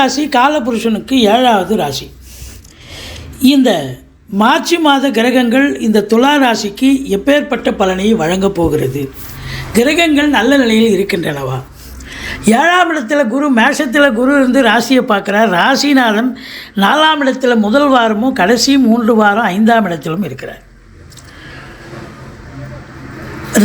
ராசி காலபுருஷனுக்கு ஏழாவது ராசி. இந்த மார்ச் மாத கிரகங்கள் இந்த துலா ராசிக்கு எப்பேற்பட்ட பலனை வழங்கப் போகிறது. கிரகங்கள் நல்ல நிலையில் இருக்கின்றனவா? ஏழாம் இடத்துல குரு மேஷத்தில் குரு இருந்து ராசியை பார்க்குறார். ராசிநாதன் நாலாம் இடத்துல முதல் வாரமும் கடைசி மூன்று வாரம் ஐந்தாம் இடத்திலும் இருக்கிறார்.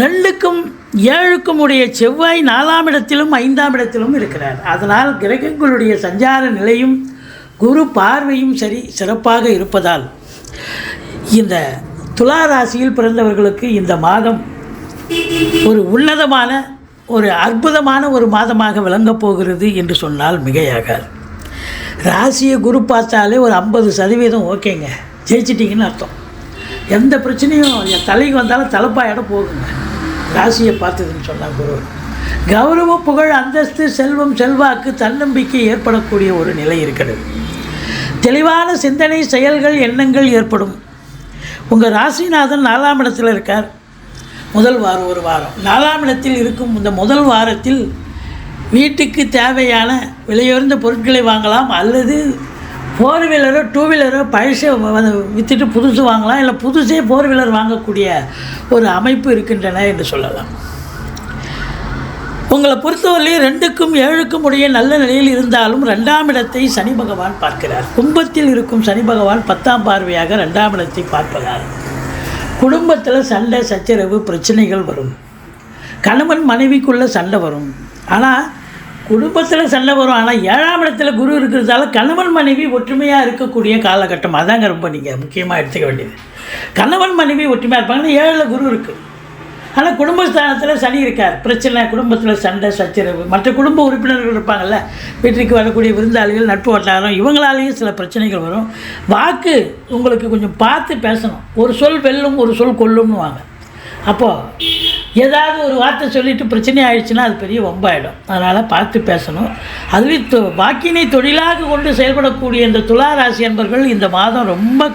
ரெண்டுக்கும் ஏழுக்கும் உடைய செவ்வாய் நாலாம் இடத்திலும் ஐந்தாம் இடத்திலும் இருக்கிறார். அதனால் கிரகங்களுடைய சஞ்சார நிலையும் குரு பார்வையும் சரி சிறப்பாக இருப்பதால் இந்த துலா ராசியில் பிறந்தவர்களுக்கு இந்த மாதம் ஒரு உன்னதமான ஒரு அற்புதமான ஒரு மாதமாக விளங்கப் போகிறது என்று சொன்னால் மிகையாகாது. ராசியை குரு பார்த்தாலே ஒரு ஐம்பது சதவீதம் ஓகேங்க. ஜெயிச்சிட்டிங்கன்னு அர்த்தம். எந்த பிரச்சனையும் என் தலைக்கு வந்தாலும் தலைப்பாயிட போகுங்க. ராசியை பார்த்ததுன்னு சொன்னான் குரு கௌரவ புகழ் அந்தஸ்து செல்வம் செல்வாக்கு தன்னம்பிக்கை ஏற்படக்கூடிய ஒரு நிலை இருக்கிறது. தெளிவான சிந்தனை செயல்கள் எண்ணங்கள் ஏற்படும். உங்கள் ராசிநாதன் நாலாம் இடத்தில் இருக்கார். முதல் வாரம் ஒரு வாரம். நாலாம் இடத்தில் இருக்கும் இந்த முதல் வாரத்தில் வீட்டுக்கு தேவையான விலையுயர்ந்த பொருட்களை வாங்கலாம் அல்லது ஃபோர் வீலரோ டூ வீலரோ பழசை விற்றுட்டு புதுசு வாங்கலாம். இல்லை புதுசே ஃபோர் வீலர் வாங்கக்கூடிய ஒரு அமைப்பு இருக்கின்றன என்று சொல்லலாம். உங்களை பொறுத்தவரையிலையும் ரெண்டுக்கும் ஏழுக்கும் உடைய நல்ல நிலையில் இருந்தாலும் ரெண்டாம் இடத்தை சனி பகவான் பார்க்கிறார். கும்பத்தில் இருக்கும் சனி பகவான் பத்தாம் பார்வையாக ரெண்டாம் இடத்தை பார்ப்பதால் குடும்பத்தில் சண்டை சச்சரவு பிரச்சனைகள் வரும். கணவன் மனைவிக்குள்ளே சண்டை வரும். ஆனால் குடும்பத்தில் சண்டை வரும். ஆனால் ஏழாம் இடத்துல குரு இருக்கிறதால கணவன் மனைவி ஒற்றுமையாக இருக்கக்கூடிய காலகட்டம். அதாங்க ரொம்ப நீங்கள் முக்கியமாக எடுத்துக்க வேண்டியது. கணவன் மனைவி ஒற்றுமையாக இருப்பாங்கன்னா ஏழில் குரு இருக்குது ஆனால் குடும்பஸ்தானத்தில் சனி இருக்கார். பிரச்சனை குடும்பத்தில் சண்டை சச்சரவு. மற்ற குடும்ப உறுப்பினர்கள் இருப்பாங்கள்ல வீட்டுக்கு வரக்கூடிய விருந்தாளிகள் நட்பு வட்டாரம் இவங்களாலேயும் சில பிரச்சனைகள் வரும். வாக்கு உங்களுக்கு கொஞ்சம் பார்த்து பேசணும். ஒரு சொல் வெல்லும் ஒரு சொல் கொல்லும்னு வாங்க அப்போது ஏதாவது ஒரு வார்த்தை சொல்லிட்டு பிரச்சனை ஆயிடுச்சுன்னா அது பெரிய வம்பாயிடும். அதனால் பார்த்து பேசணும். அதுலேயும் தொ வாக்கினை தொழிலாக கொண்டு செயல்படக்கூடிய இந்த துலா ராசி என்பர்கள் இந்த மாதம் ரொம்ப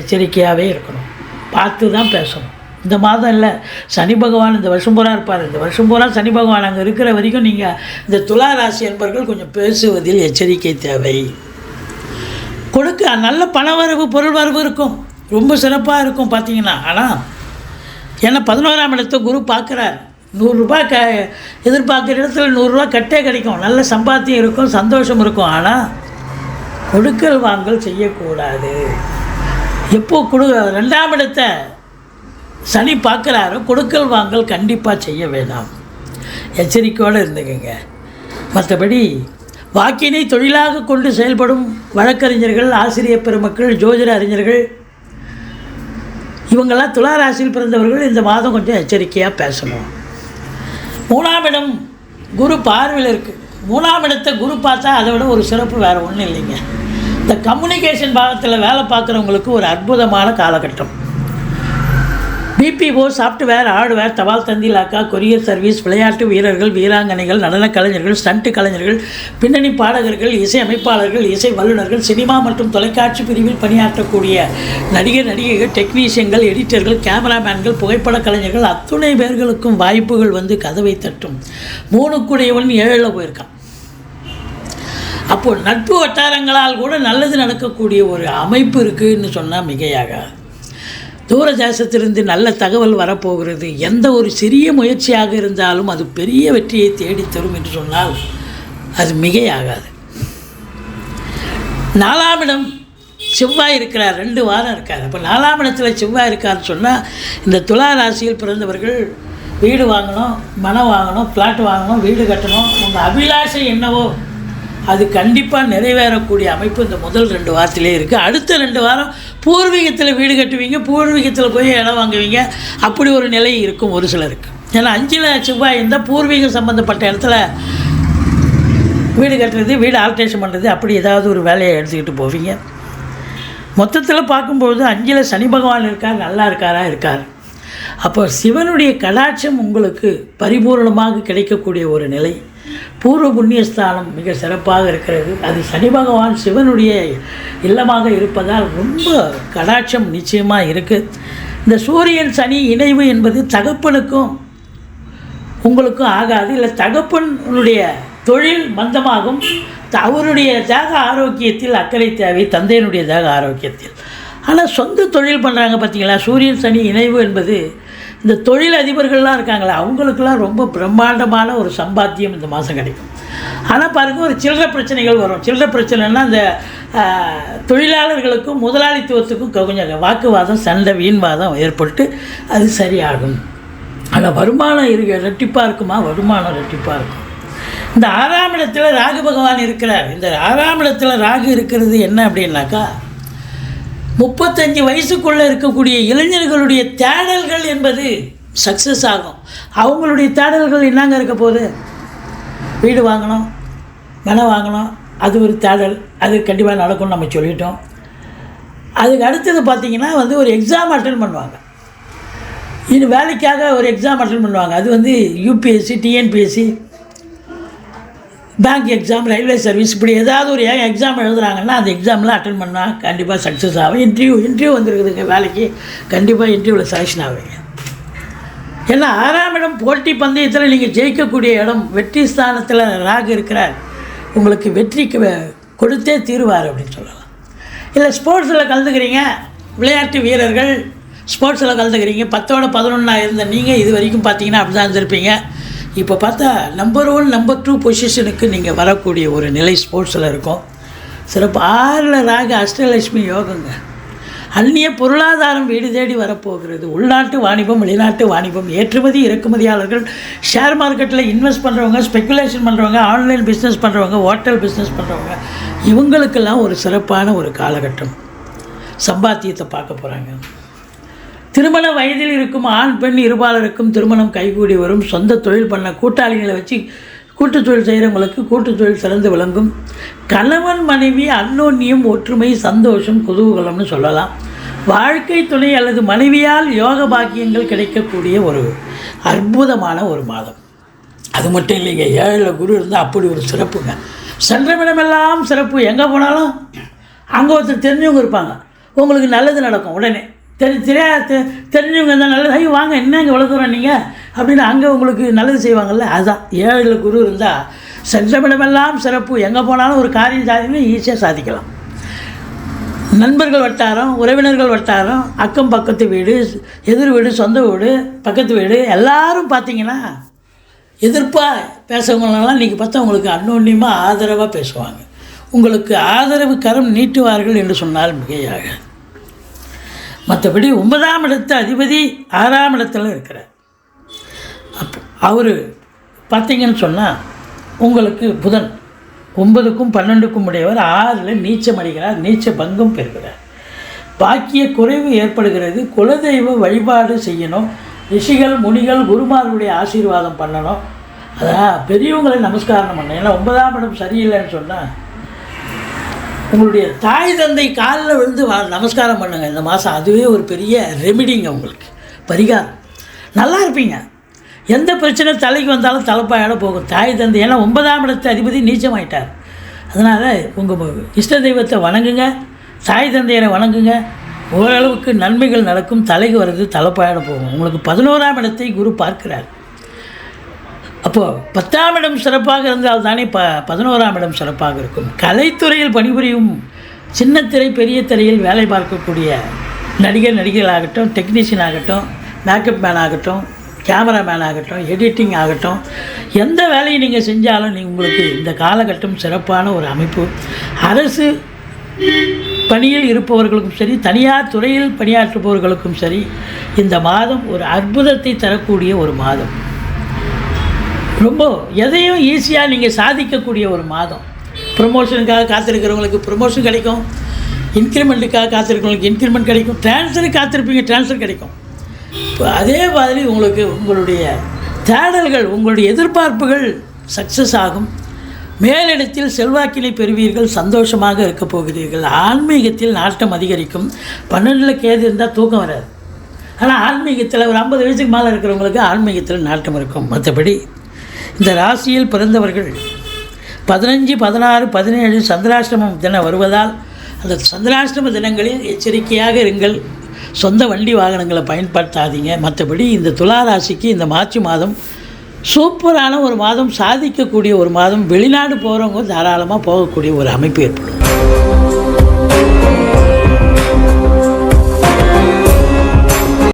எச்சரிக்கையாகவே இருக்கணும். பார்த்து தான் பேசணும். இந்த மாதம் இல்லை சனி பகவான் இந்த வருஷம் பூரா இருப்பார். இந்த வருஷம் பூரா சனி பகவான் அங்கே இருக்கிற வரைக்கும் நீங்கள் இந்த துலா ராசி என்பர்கள் கொஞ்சம் பேசுவதில் எச்சரிக்கை தேவை. கொடுக்க நல்ல பண வரவு பொருள் வரவு இருக்கும். ரொம்ப சிறப்பாக இருக்கும் பார்த்தீங்கன்னா ஆனால் ஏன்னா பதினோராம் இடத்தை குரு பார்க்குறார். நூறுரூபா க எதிர்பார்க்குற இடத்துல நூறுரூவா கட்டே கிடைக்கும். நல்ல சம்பாத்தியம் இருக்கும் சந்தோஷம் இருக்கும். ஆனால் கொடுக்கல் வாங்கல் செய்யக்கூடாது. எப்போ கொடு ரெண்டாம் இடத்தை சனி பார்க்குறாரோ கொடுக்கல் வாங்கல் கண்டிப்பாக செய்ய வேண்டாம் எச்சரிக்கையோடு இருந்துக்கங்க. மற்றபடி வாக்கினை தொழிலாக கொண்டு செயல்படும் வழக்கறிஞர்கள் ஆசிரியர் பெருமக்கள் ஜோதிட அறிஞர்கள் இவங்கெல்லாம் துளாராசியில் பிறந்தவர்கள் இந்த மாதம் கொஞ்சம் எச்சரிக்கையாக பேசணும். மூணாம் இடம் குரு பார்வையில் இருக்குது மூணாம் இடத்தை குரு பார்த்தா அதை விட ஒரு சிறப்பு வேறு ஒன்றும் இல்லைங்க. இந்த கம்யூனிகேஷன் பாகத்தில் வேலை பார்க்குறவங்களுக்கு ஒரு அற்புதமான காலகட்டம். பிபிஓ சாஃப்ட்வேர் ஹார்ட்வேர் தபால் தந்தி லாக்கா கொரியர் சர்வீஸ் விளையாட்டு வீரர்கள் வீராங்கனைகள் நடனக் கலைஞர்கள் ஸ்டண்ட் கலைஞர்கள் பின்னணி பாடகர்கள் இசை அமைப்பாளர்கள் இசை வல்லுநர்கள் சினிமா மற்றும் தொலைக்காட்சி பிரிவில் பணியாற்றக்கூடிய நடிகர் நடிகைகள் டெக்னீஷியன்கள் எடிட்டர்கள் கேமராமேன்கள் புகைப்பட கலைஞர்கள் அத்துணை பேர்களுக்கும் வாய்ப்புகள் வந்து கதவை தட்டும். மூணுக்குடையவன் ஏழில் போயிருக்கான். அப்போது நட்பு வட்டாரங்களால் கூட நல்லது நடக்கக்கூடிய ஒரு அமைப்பு இருக்குதுன்னு சொன்னால் மிகையாகாது. தூர தேசத்திலிருந்து நல்ல தகவல் வரப்போகிறது. எந்த ஒரு சிறிய முயற்சியாக இருந்தாலும் அது பெரிய வெற்றியை தேடித்தரும் என்று சொன்னால் அது மிகையாகாது. நாலாம் இடம் செவ்வாய் இருக்கிறார். ரெண்டு வாரம் இருக்கார். அப்போ நாலாம் இடத்துல செவ்வாய் இருக்காருன்னு சொன்னால் இந்த துலா ராசியில் பிறந்தவர்கள் வீடு வாங்கணும் மனம் வாங்கணும் ஃப்ளாட் வாங்கணும் வீடு கட்டணும். உங்கள் அபிலாஷை என்னவோ அது கண்டிப்பாக நிறைவேறக்கூடிய அமைப்பு இந்த முதல் ரெண்டு வாரத்திலே இருக்குது அடுத்த ரெண்டு வாரம் பூர்வீகத்தில் வீடு கட்டுவீங்க பூர்வீகத்தில் போய் இடம் வாங்குவீங்க. அப்படி ஒரு நிலை இருக்கும் ஒரு சிலருக்கு. ஏன்னா அஞ்சில் செவ்வாய் இருந்தால் பூர்வீகம் சம்மந்தப்பட்ட இடத்துல வீடு கட்டுறது வீடு ஆல்ட்ரேஷன் பண்ணுறது அப்படி ஏதாவது ஒரு வேலையை எடுத்துக்கிட்டு போவீங்க. மொத்தத்தில் பார்க்கும்போது அஞ்சில் சனி பகவான் இருக்கார் நல்லா இருக்காரா இருக்கார். அப்போ சிவனுடைய கடாட்சம் உங்களுக்கு பரிபூர்ணமாக கிடைக்கக்கூடிய ஒரு நிலை. பூர்வ புண்ணியஸ்தானம் மிக சிறப்பாக இருக்கிறது. அது சனி பகவான் சிவனுடைய இல்லமாக இருப்பதால் ரொம்ப கடாட்சம் நிச்சயமாக இருக்குது இந்த சூரியன் சனி இணைவு என்பது தகப்பனுக்கும் உங்களுக்கும் ஆகாது. இல்லை தகப்பனுடைய தொழில் மந்தமாகும். த- அவருடைய தேக ஆரோக்கியத்தில் அக்கறை தேவை தந்தையினுடைய தேக ஆரோக்கியத்தில். ஆனால் சொந்த தொழில் பண்ணுறாங்க பார்த்தீங்களா சூரியன் சனி இணைவு என்பது இந்த தொழில் அதிபர்கள்லாம் இருக்காங்களே அவங்களுக்கெல்லாம் ரொம்ப பிரம்மாண்டமான ஒரு சம்பாத்தியம் இந்த மாதம் கிடைக்கும். ஆனால் பாருங்க ஒரு சில்லறை பிரச்சனைகள் வரும். சில்லற பிரச்சனைனா அந்த தொழிலாளர்களுக்கும் முதலாளித்துவத்துக்கும் கொஞ்சம் வாக்குவாதம் சண்டை வீண்வாதம் ஏற்பட்டு அது சரியாகும். ஆனால் வருமானம் இருக்கு ரெட்டிப்பாக இருக்குமா? வருமானம் ரெட்டிப்பாக இருக்கும். இந்த ஆறாம் இடத்தில் ராகு பகவான் இருக்கிறார். இந்த ஆறாம் இடத்தில் ராகு இருக்கிறது என்ன அப்படின்னாக்கா முப்பத்தஞ்சு வயசுக்குள்ளே இருக்கக்கூடிய இளைஞர்களுடைய தேடல்கள் என்பது சக்ஸஸ் ஆகும். அவங்களுடைய தேடல்கள் என்னங்க இருக்க போகுது? வீடு வாங்கணும் நிலம் வாங்கணும் அது ஒரு தேடல் அது கண்டிப்பாக நடக்கும்னு நம்ம சொல்லிட்டோம். அதுக்கு அடுத்தது பார்த்திங்கன்னா வந்து ஒரு எக்ஸாம் அட்டன் பண்ணுவாங்க. இது வேலைக்காக ஒரு எக்ஸாம் அட்டன் பண்ணுவாங்க. அது வந்து UPSC TNPSC bank exam railway service இப்படி ஏதாவது ஒரு எக்ஸாம் எழுதுகிறாங்கன்னா அந்த எக்ஸாமில் அட்டன் பண்ணால் கண்டிப்பாக சக்ஸஸ் ஆகும். இன்டர்வியூ இன்டர்வியூ வந்துருக்குதுங்க வேலைக்கு. கண்டிப்பாக இன்டர்வியூவில் செலெக்ஷன் ஆகுங்க ஏன்னா ஆறாம் இடம் போட்டி பந்தயத்தில் நீங்கள் ஜெயிக்கக்கூடிய இடம் வெற்றி ஸ்தானத்தில் ராகு இருக்கிறார். உங்களுக்கு வெற்றிக்கு கொடுத்தே தீருவார் அப்படின்னு சொல்லலாம். இல்லை ஸ்போர்ட்ஸில் கலந்துக்கிறீங்க விளையாட்டு வீரர்கள் ஸ்போர்ட்ஸில் கலந்துக்கிறீங்க பத்தோட பதினொன்றா இருந்த நீங்கள் இது வரைக்கும் பார்த்தீங்கன்னா அப்படி தான் இருந்திருப்பீங்க. இப்போ பார்த்தா நம்பர் ஒன் நம்பர் டூ பொசிஷனுக்கு நீங்கள் வரக்கூடிய ஒரு நிலை ஸ்போர்ட்ஸில் இருக்கும். சிறப்பு ஆறில் ராக அஷ்டலட்சுமி யோகங்க. அந்நிய பொருளாதாரம் வீடு தேடி வரப்போகிறது. உள்நாட்டு வாணிபம் வெளிநாட்டு வாணிபம் ஏற்றுமதி இறக்குமதியாளர்கள் ஷேர் மார்க்கெட்டில் இன்வெஸ்ட் பண்ணுறவங்க ஸ்பெக்குலேஷன் பண்ணுறவங்க ஆன்லைன் பிஸ்னஸ் பண்ணுறவங்க ஹோட்டல் பிஸ்னஸ் பண்ணுறவங்க இவங்களுக்கெல்லாம் ஒரு சிறப்பான ஒரு காலகட்டம். சம்பாத்தியத்தை பார்க்க போகிறாங்க திருமண வயதில் இருக்கும் ஆண் பெண் இருபாலருக்கும் திருமணம் கைகூடி வரும். சொந்த தொழில் பண்ண கூட்டாளிகளை வச்சு கூட்டு தொழில் செய்கிறவங்களுக்கு கூட்டு தொழில் சிறந்து விளங்கும். கணவன் மனைவி அன்னோன்னியும் ஒற்றுமை சந்தோஷம் குதூகலம்னு சொல்லலாம். வாழ்க்கை துணை அல்லது மனைவியால் யோக பாக்கியங்கள் கிடைக்கக்கூடிய ஒரு அற்புதமான ஒரு மாதம். அது மட்டும் இல்லைங்க ஏழில் குரு இருந்தால் அப்படி ஒரு சிறப்புங்க. சென்றமிடமெல்லாம் சிறப்பு. எங்கே போனாலும் அங்கே ஒருத்தர் தெரிஞ்சவங்க இருப்பாங்க. உங்களுக்கு நல்லது நடக்கும் உடனே. தெரி தெரியா தெ- தெரிஞ்சவங்க இருந்தால் நல்லது. ஐயோ வாங்க என்ன இங்கே வளர்க்குறோம் நீங்கள் அப்படின்னு அங்கே உங்களுக்கு நல்லது செய்வாங்கல்ல? அதுதான் ஏழில் குரு இருந்தால் சென்றமிடமெல்லாம் சிறப்பு. எங்கே போனாலும் ஒரு காரியம் சாதிக்கணும் ஈஸியாக சாதிக்கலாம். நண்பர்கள் வட்டாரம் உறவினர்கள் வட்டாரம் அக்கம் பக்கத்து வீடு எதிர் வீடு சொந்த வீடு பக்கத்து வீடு எல்லாரும் பார்த்தீங்கன்னா எதிர்ப்பாக பேசுகிறவங்களெல்லாம் இன்றைக்கி பார்த்தா உங்களுக்கு அன்னோன்யமாக ஆதரவாக பேசுவாங்க. உங்களுக்கு ஆதரவு கரம் நீட்டுவார்கள் என்று சொன்னால் மிகையாக. மற்றபடி ஒன்பதாம் இடத்து அதிபதி ஆறாம் இடத்துல இருக்கிறார். அப்போ அவர் பார்த்தீங்கன்னு சொன்னால் உங்களுக்கு புதன் ஒன்பதுக்கும் பன்னெண்டுக்கும் உடையவர் ஆறில் நீச்சம் அடைகிறார் நீச்ச பங்கம் பெறுகிறார். பாக்கிய குறைவு ஏற்படுகிறது குலதெய்வ வழிபாடு செய்யணும் ரிஷிகள் முனிகள் குருமார்களுடைய ஆசீர்வாதம் பண்ணணும். அதான் பெரியவங்களை நமஸ்காரம் பண்ணணும். ஏன்னா ஒன்பதாம் இடம் சரியில்லைன்னு சொன்னால் உங்களுடைய தாய் தந்தை காலில் விழுந்து வா- நமஸ்காரம் பண்ணுங்க. இந்த மாதம் அதுவே ஒரு பெரிய ரெமிடிங்க உங்களுக்கு. பரிகாரம். நல்லா இருப்பீங்க. எந்த பிரச்சனை தலைக்கு வந்தாலும் தலைப்பாயோட போகும். தாய் தந்தை ஏன்னா ஒன்பதாம் இடத்து அதிபதி நீச்சமாயிட்டார். அதனால் உங்கள் இஷ்ட தெய்வத்தை வணங்குங்க. தாய் தந்தையரை வணங்குங்க. ஓரளவுக்கு நன்மைகள் நடக்கும். தலைக்கு வர்றது தலைப்பாயோட போகும். உங்களுக்கு பதினோராம் இடத்தை குரு பார்க்கிறார். அப்போது பத்தாம் இடம் சிறப்பாக இருந்தால் தானே ப பதினோராம் இடம் சிறப்பாக இருக்கும். கலைத்துறையில் பணிபுரியும் சின்ன திரை பெரிய திரையில் வேலை பார்க்கக்கூடிய நடிகர் நடிகர்களாகட்டும் டெக்னீஷியன் ஆகட்டும் மேக்கப் மேன் ஆகட்டும் கேமராமேன் ஆகட்டும் எடிட்டிங் ஆகட்டும் எந்த வேலையை நீங்கள் செஞ்சாலும் நீங்கள் உங்களுக்கு இந்த காலகட்டம் சிறப்பான ஒரு அமைப்பு. அரசு பணியில் இருப்பவர்களுக்கும் சரி தனியார் துறையில் பணியாற்றுபவர்களுக்கும் சரி இந்த மாதம் ஒரு அற்புதத்தை தரக்கூடிய ஒரு மாதம். ரொம்ப எதையும் ஈஸியாக நீங்கள் சாதிக்கக்கூடிய ஒரு மாதம். ப்ரொமோஷனுக்காக காத்திருக்கிறவங்களுக்கு ப்ரொமோஷன் கிடைக்கும். இன்க்ரிமெண்ட்டுக்காக காத்திருக்கிறவங்களுக்கு இன்க்ரிமெண்ட் கிடைக்கும். ட்ரான்ஸ்ஃபருக்கு காத்திருப்பீங்க ட்ரான்ஸ்ஃபர் கிடைக்கும். இப்போ அதே மாதிரி உங்களுக்கு உங்களுடைய தேடல்கள் உங்களுடைய எதிர்பார்ப்புகள் சக்ஸஸ் ஆகும். மேலிடத்தில் செல்வாக்கினை பெறுவீர்கள் சந்தோஷமாக இருக்கப் போகிறீர்கள். ஆன்மீகத்தில் நாட்டம் அதிகரிக்கும். பன்னெண்டில் கேது இருந்தால் தூக்கம் வராது. ஆனால் ஆன்மீகத்தில் ஒரு ஐம்பது வயசுக்கு மேலே இருக்கிறவங்களுக்கு ஆன்மீகத்தில் நாட்டம் இருக்கும். மற்றபடி இந்த ராசியில் பிறந்தவர்கள் பதினஞ்சு பதினாறு பதினேழு சந்திராஷ்டிரமம் தினம் வருவதால் அந்த சந்திராஷ்டம தினங்களில் எச்சரிக்கையாக இருங்கள். சொந்த வண்டி வாகனங்களை பயன்படுத்தாதீங்க. மற்றபடி இந்த துலா ராசிக்கு இந்த மார்ச் மாதம் சூப்பரான ஒரு மாதம் சாதிக்கக்கூடிய ஒரு மாதம் வெளிநாடு போகிறவங்க தாராளமாக போகக்கூடிய ஒரு அமைப்பு ஏற்படும்.